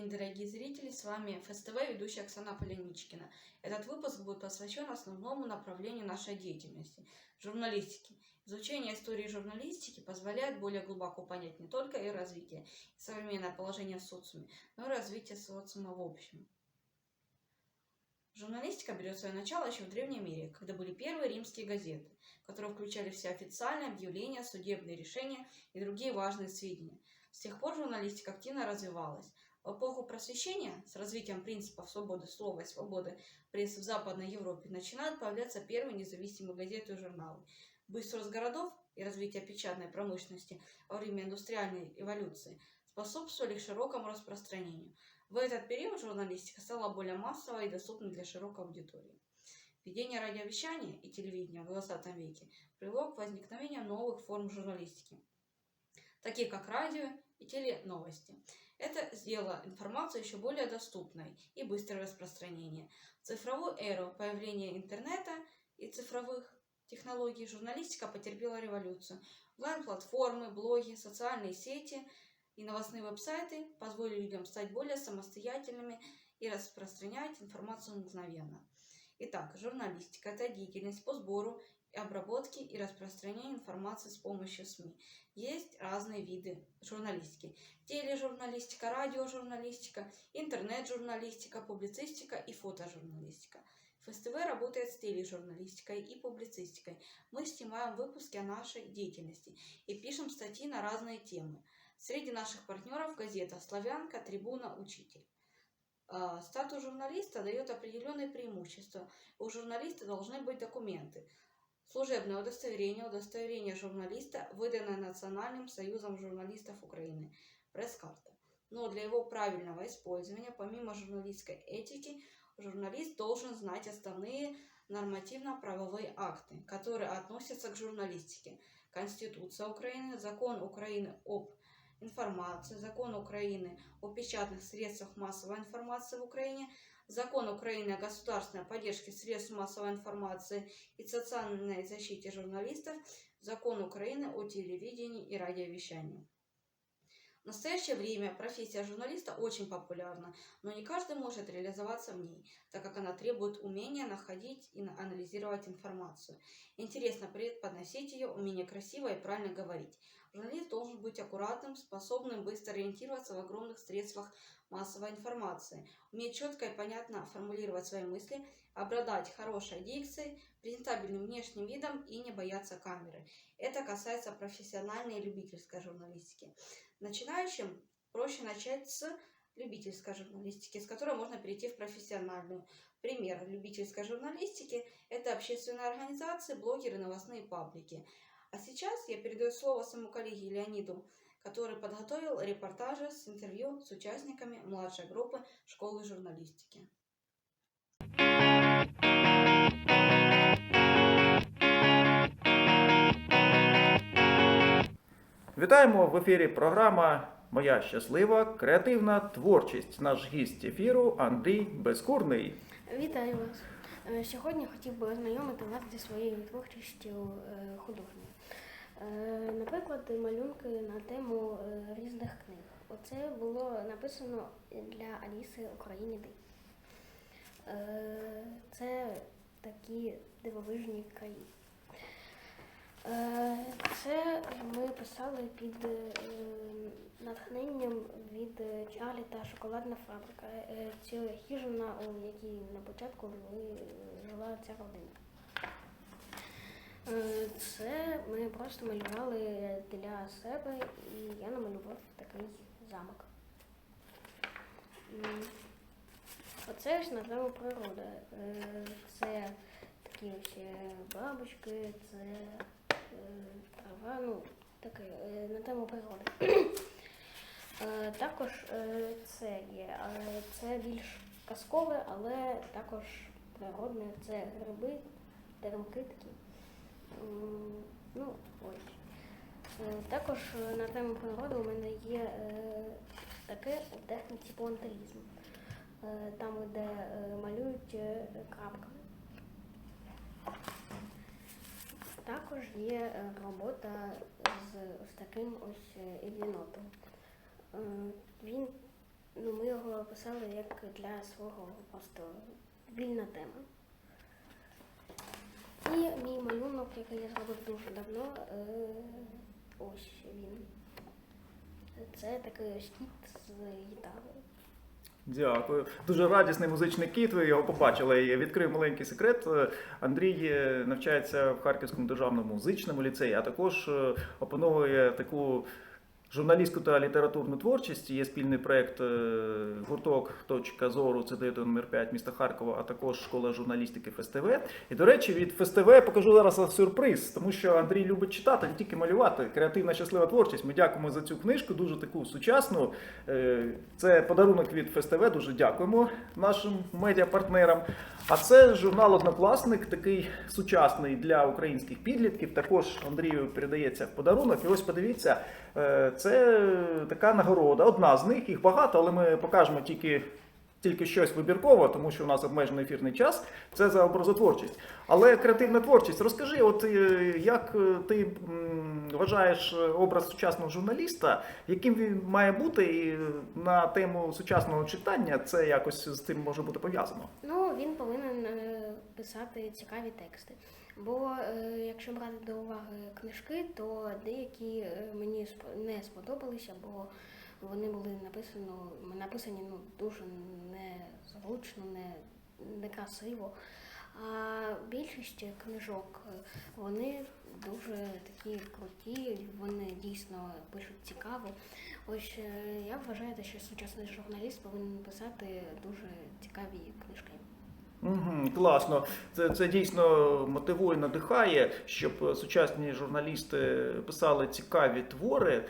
день, дорогие зрители! С вами ФСТВ, ведущая Оксана Поляничкина. Этот выпуск будет посвящен основному направлению нашей деятельности – журналистике. Изучение истории журналистики позволяет более глубоко понять не только ее развитие и современное положение в социуме, но и развитие социума в общем. Журналистика берет свое начало еще в Древнем мире, когда были первые римские газеты, которые включали в себя официальные объявления, судебные решения и другие важные сведения. С тех пор журналистика активно развивалась. В эпоху просвещения, с развитием принципов свободы слова и свободы прессы в Западной Европе, начинают появляться первые независимые газеты и журналы. Быстрый рост городов и развитие печатной промышленности во время индустриальной эволюции способствовали широкому распространению. В этот период журналистика стала более массовой и доступной для широкой аудитории. Введение радиовещания и телевидения в 20 веке привело к возникновению новых форм журналистики, таких как радио и теленовости. Это сделало информацию еще более доступной и быстрое распространение. В цифровую эру появления интернета и цифровых технологий журналистика потерпела революцию. Онлайн-платформы, блоги, социальные сети и новостные веб-сайты позволили людям стать более самостоятельными и распространять информацию мгновенно. Итак, журналистика – это деятельность по сбору обработке и распространению информации с помощью СМИ. Есть разные виды журналистики. Тележурналистика, радиожурналистика, интернет-журналистика, публицистика и фотожурналистика. ФСТВ работает с тележурналистикой и публицистикой. Мы снимаем выпуски о нашей деятельности и пишем статьи на разные темы. Среди наших партнеров газета «Славянка», «Трибуна», «Учитель». А, Статус журналиста дает определенные преимущества. У журналиста должны быть документы. Служебное удостоверение, удостоверение журналиста, выданное Национальным союзом журналистов Украины, пресс-карта. Но для его правильного использования, помимо журналистской этики, журналист должен знать основные нормативно-правовые акты, которые относятся к журналистике. Конституция Украины, Закон Украины об информации, Закон Украины о печатных средствах массовой информации в Украине, Закон Украины о государственной поддержке средств массовой информации и социальной защите журналистов, Закон Украины о телевидении и радиовещании. В настоящее время профессия журналиста очень популярна, но не каждый может реализоваться в ней, так как она требует умения находить и анализировать информацию. Интересно преподносить ее, умение красиво и правильно говорить. Журналист должен быть аккуратным, способным быстро ориентироваться в огромных средствах массовой информации, уметь четко и понятно формулировать свои мысли, обладать хорошей дикцией, презентабельным внешним видом и не бояться камеры. Это касается профессиональной и любительской журналистики. Начинающим проще начать с любительской журналистики, с которой можно перейти в профессиональную. Пример любительской журналистики – это общественные организации, блогеры, новостные паблики. А сейчас я передаю слово своему коллеге Леониду, который подготовил репортажи с интервью с участниками младшей группы школы журналистики. Вітаємо в ефірі програма Моя щаслива креативна творчість. Наш гість ефіру Андрій Безкурний. Вітаю вас. Е, Сьогодні хотів би ознайомити вас зі своєю творчістю е, художньою. Е, Наприклад, малюнки на тему е, різних книг. Оце було написано для Аліси Україні Див. Е, Це такі дивовижні краї. Е, Це ми писали під е, натхненням від е, Чарлі та шоколадна фабрика. Е, Це хижина, у якій на початку жила ця родина. Е, Це ми просто малювали для себе, і я намалював такий замок. Оце ж напевно природа. Е, Це такі ось е, бабочки, це трава, ну таке на тему природи. Також це є, це більш казкове, але також природне. Це гриби, теремки такі. М, Ну, ось. Е, Також е, на тему природи у мене є е, таке у техніці планталізм. Е, Там, де е, малюють е, крапками. Також є е, робота з ось таким ось е. Е, Він Ну, ми його писали як для свого просто вільна тема. І мій малюнок, який я зробив дуже давно, е, ось він. Це такий ось кіт з гітарою. Дякую. Дуже радісний музичний кіт. Ви його побачили. Я відкрив маленький секрет. Андрій е, навчається в Харківському державному музичному ліцеї, а також е, опановує таку журналістську та літературну творчість. Є спільний проект е, гурток Точка зору ЦД номер 5 міста Харкова, а також школа журналістики ФСТВ. І до речі, від ФСТВ покажу зараз сюрприз, тому що Андрій любить читати, не тільки малювати. Креативна щаслива творчість. Ми дякуємо за цю книжку, дуже таку сучасну. Е, Це подарунок від ФСТВ. Дуже дякуємо нашим медіапартнерам. А це журнал Однокласник, такий сучасний для українських підлітків. Також Андрію передається подарунок. І ось подивіться, е, це така нагорода. Одна з них, їх багато, але ми покажемо тільки. Тільки щось вибірково, тому що у нас обмежений ефірний час. Це за образотворчість. Але креативна творчість. Розкажи, от е, як е, ти вважаєш е, образ сучасного журналіста, яким він має бути, і на тему сучасного читання це якось з цим може бути пов'язано. Ну, він повинен е, писати цікаві тексти. Бо е, якщо брати до уваги книжки, то деякі е, мені не сподобалися, бо вони були написано, написані ну, дуже незручно, не, некрасиво. А більшість книжок е, вони дуже такі круті, вони дійсно пишуть цікаво. Ось я вважаю, що сучасний журналіст повинен писати дуже цікаві книжки. Угу, класно. Це, це дійсно мотивує, надихає, щоб сучасні журналісти писали цікаві твори.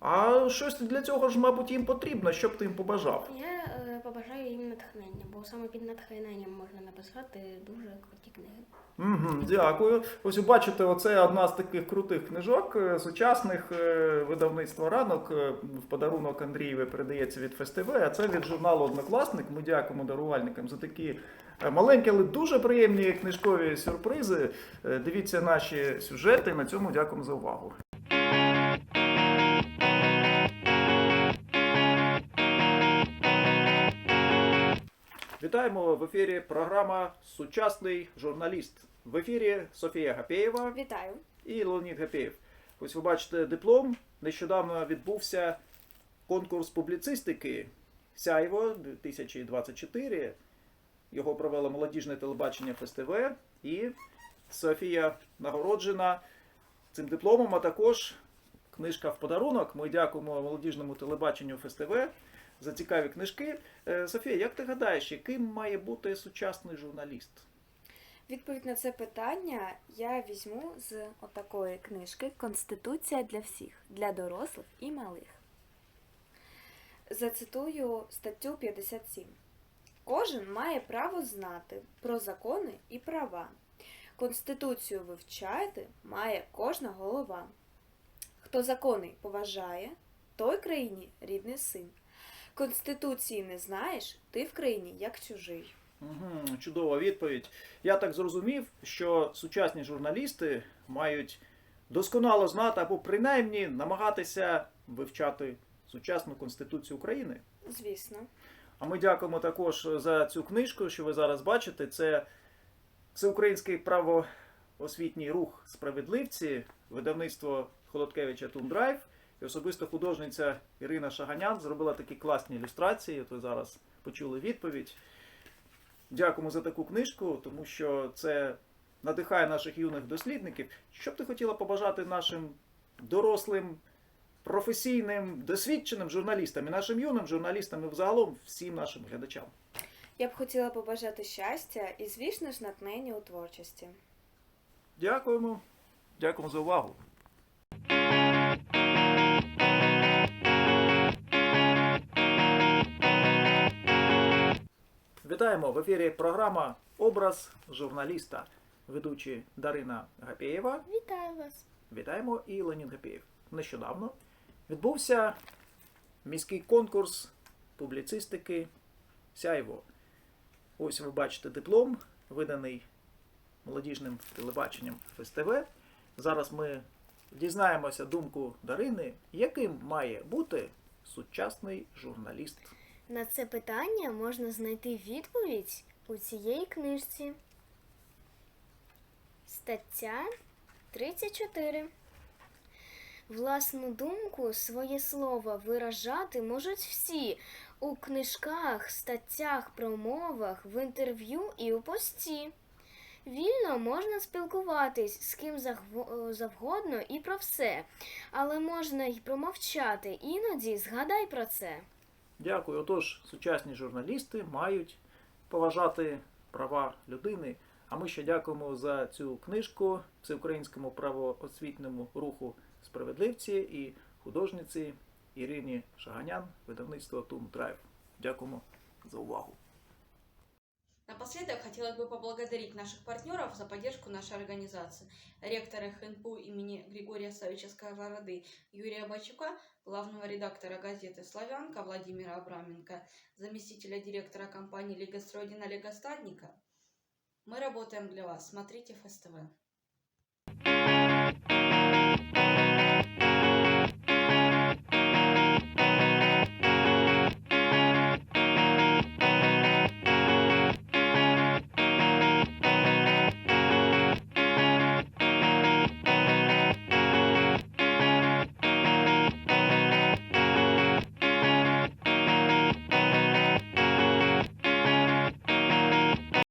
А щось для цього ж, мабуть, їм потрібно. Що б ти їм побажав? Я е, побажаю їм натхнення, бо саме під натхненням можна написати дуже круті книги. Угу, дякую. Ось ви бачите, оце одна з таких крутих книжок е, сучасних е, видавництва ранок. е, В подарунок Андрієві передається від ФСТВ, а це від журналу Однокласник. Ми дякуємо дарувальникам за такі е, маленькі, але дуже приємні книжкові сюрпризи. Е, Дивіться наші сюжети. На цьому дякуємо за увагу. Вітаємо в ефірі програма Сучасний журналіст. В ефірі Софія Гапєєва Вітаю. і Леонід Гапєєв. Ось ви бачите диплом. Нещодавно відбувся конкурс публіцистики Сяйво 2024. Його провело молодіжне телебачення ФСТВ. І Софія нагороджена цим дипломом, а також книжка в подарунок. Ми дякуємо молодіжному телебаченню ФСТВ за цікаві книжки. Е, Софія, як ти гадаєш, яким має бути сучасний журналіст? Відповідь на це питання я візьму з отакої книжки Конституція для всіх, для дорослих і малих. Зацитую статтю 57. Кожен має право знати про закони і права. Конституцію вивчати має кожна голова. Хто закони поважає, той країні рідний син. Конституції не знаєш, ти в країні як чужий. Угу, чудова відповідь. Я так зрозумів, що сучасні журналісти мають досконало знати або принаймні намагатися вивчати сучасну конституцію України. Звісно. А ми дякуємо також за цю книжку, що ви зараз бачите. Це всеукраїнський правоосвітній рух справедливці, видавництво Холодкевича Тундрайв. І особисто художниця Ірина Шаганян зробила такі класні ілюстрації. От ви зараз почули відповідь. Дякуємо за таку книжку, тому що це надихає наших юних дослідників. Що б ти хотіла побажати нашим дорослим, професійним, досвідченим журналістам і нашим юним журналістам і взагалом всім нашим глядачам? Я б хотіла побажати щастя і, звісно ж, натхнення у творчості. Дякуємо. Дякуємо за увагу. Вітаємо в ефірі програма Образ журналіста. Ведучі Дарина Гапєєва. Вітаю вас! Вітаємо і Леонід Гапєєв. Нещодавно відбувся міський конкурс публіцистики Сяйво. Ось ви бачите диплом, виданий молодіжним телебаченням ФСТВ. Зараз ми дізнаємося думку Дарини, яким має бути сучасний журналіст. На це питання можна знайти відповідь у цій книжці. Стаття 34. Власну думку, своє слово виражати можуть всі у книжках, статтях, промовах, в інтерв'ю і у пості. Вільно можна спілкуватись з ким загво- завгодно і про все, але можна й промовчати. Іноді згадай про це. Дякую. Отож, сучасні журналісти мають поважати права людини. А ми ще дякуємо за цю книжку всеукраїнському правоосвітньому руху справедливці і художниці Ірині Шаганян, видавництво Тум Драйв. Дякуємо за увагу. Напоследок хотелось бы поблагодарить наших партнеров за поддержку нашей организации. Ректора ХНПУ имени Григория Савича Сковороды Юрия Бачука, главного редактора газеты «Славянка» Владимира Абраменко, заместителя директора компании «Лигострой» Олега Стадника. Мы работаем для вас. Смотрите ФСТВ.